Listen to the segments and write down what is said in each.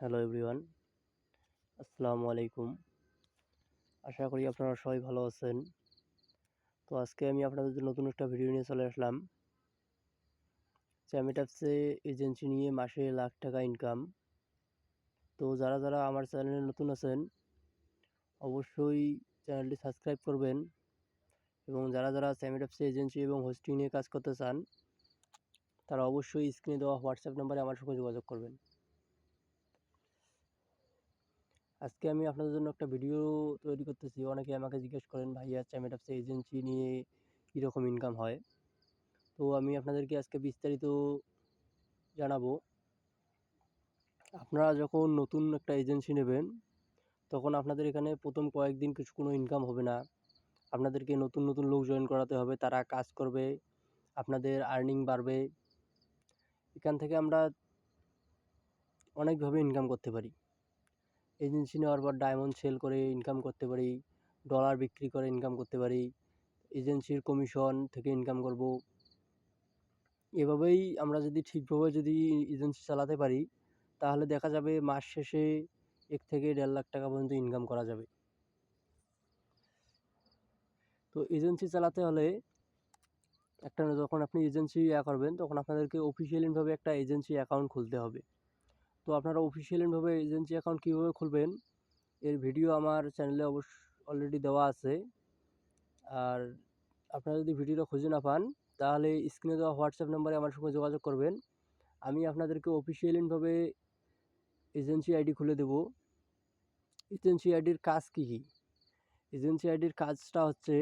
Hello everyone আসসালামু আলাইকুম আশা করি আপনারা সবাই ভালো আছেন। তো আজকে আমি আপনাদের নতুন একটা ভিডিও নিয়ে চলে আসলাম। চ্যামিটাপসে এজেন্সি নিয়ে মাসে লাখ টাকা ইনকাম তো যারা যারা আমার চ্যানেলে নতুন আছেন, অবশ্যই চ্যানেলটি সাবস্ক্রাইব করবেন এবং যারা যারা চ্যামিটাপসে এজেন্সি এবং হোস্টিং নিয়ে কাজ করতে চান, তারা অবশ্যই স্ক্রিনে দেওয়া হোয়াটসঅ্যাপ নাম্বারে আমার সঙ্গে যোগাযোগ করবেন। আজকে আমি আপনাদের জন্য একটা ভিডিও তৈরি করতেছি। অনেকে আমাকে জিজ্ঞেস করেন, ভাইয়া চ্যামেটাপসে এজেন্সি নিয়ে কীরকম ইনকাম হয়? তো আমি আপনাদেরকে আজকে বিস্তারিত জানাব। আপনারা যখন নতুন একটা এজেন্সি নেবেন, তখন আপনাদের এখানে প্রথম কয়েকদিন কিছু কোনো ইনকাম হবে না। আপনাদেরকে নতুন নতুন লোক জয়েন করাতে হবে, তারা কাজ করবে, আপনাদের আর্নিং বাড়বে। এখান থেকে আমরা অনেকভাবে ইনকাম করতে পারি। এজেন্সি নেওয়ার পর ডায়মন্ড সেল করে ইনকাম করতে পারি ডলার বিক্রি করে ইনকাম করতে পারি, এজেন্সির কমিশন থেকে ইনকাম করব। এভাবেই আমরা যদি ঠিকভাবে যদি এজেন্সি চালাতে পারি, তাহলে দেখা যাবে মাস শেষে এক থেকে দেড় লাখ টাকা পর্যন্ত ইনকাম করা যাবে। তো এজেন্সি চালাতে হলে একটা যখন আপনি এজেন্সি ইয়া করবেন, তখন আপনাদেরকে অফিসিয়ালিভাবে একটা এজেন্সি অ্যাকাউন্ট খুলতে হবে। তো আপনারা অফিসিয়ালিভাবে এজেন্সি অ্যাকাউন্ট কীভাবে খুলবেন, এর ভিডিও আমার চ্যানেলে অবশ্য অলরেডি দেওয়া আছে। আর আপনারা যদি ভিডিওটা খুঁজে না পান, তাহলে স্ক্রিনে দেওয়া হোয়াটসঅ্যাপ নাম্বারে আমার সঙ্গে যোগাযোগ করবেন। আমি আপনাদেরকে অফিসিয়ালিভাবে এজেন্সি আইডি খুলে দেব। এজেন্সি আইডির কাজ কী কী? এজেন্সি আইডির কাজটা হচ্ছে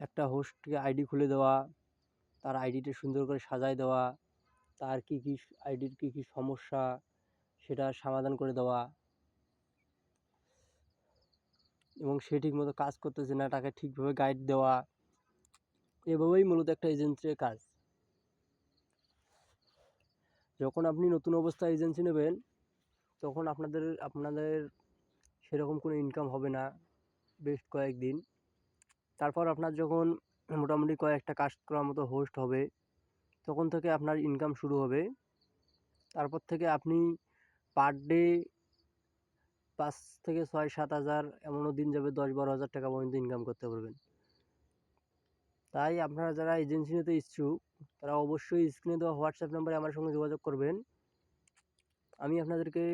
একটা হোস্টকে আইডি খুলে দেওয়া, তার আইডিটা সুন্দর করে সাজায় দেওয়া, তার কী কী আইডির কী কী সমস্যা সেটা সমাধান করে দেওয়া। এবং সে ঠিকমতো কাজ করতেছে না, তাকে ঠিকভাবে গাইড দেওয়া। এভাবেই মূলত একটা এজেন্সির কাজ। যখন আপনি নতুন অবস্থায় এজেন্সি নেবেন, তখন আপনাদের আপনাদের সেরকম কোনো ইনকাম হবে না বেশ কয়েকদিন। তারপর আপনার যখন মোটামুটি কয়েকটা কাজ করার মতো হোস্ট হবে, তখন থেকে আপনার ইনকাম শুরু হবে। তারপর থেকে আপনি পার ডে পাঁচ থেকে ছয়, সাত হাজার, এমনও দিন যাবে দশ বারো হাজার টাকা পর্যন্ত ইনকাম করতে পারবেন। তাই আপনারা যারা এজেন্সি নিতে ইচ্ছুক, তারা অবশ্যই স্ক্রিনে দেওয়া হোয়াটসঅ্যাপ নাম্বারে আমার সঙ্গে যোগাযোগ করবেন। আমি আপনাদেরকে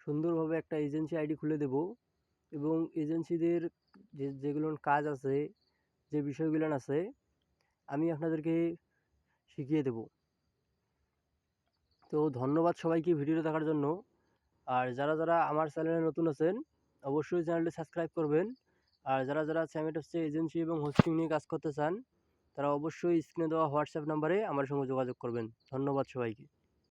সুন্দরভাবে একটা এজেন্সি আইডি খুলে দেব এবং এজেন্সিদের যে, যেগুলো কাজ আছে, যে বিষয়গুলো আছে, আমি আপনাদেরকে শিখিয়ে দেব। তো ধন্যবাদ সবাইকে ভিডিওটা দেখার জন্য। আর যারা যারা আমার চ্যানেলে নতুন আছেন, অবশ্যই চ্যানেলটি সাবস্ক্রাইব করবেন। আর যারা যারা স্যামেট হচ্ছে এজেন্সি এবং হোস্টিং নিয়ে কাজ করতে চান, তারা অবশ্যই স্ক্রিনে দেওয়া হোয়াটসঅ্যাপ নাম্বারে আমার সঙ্গে যোগাযোগ করবেন। ধন্যবাদ সবাইকে।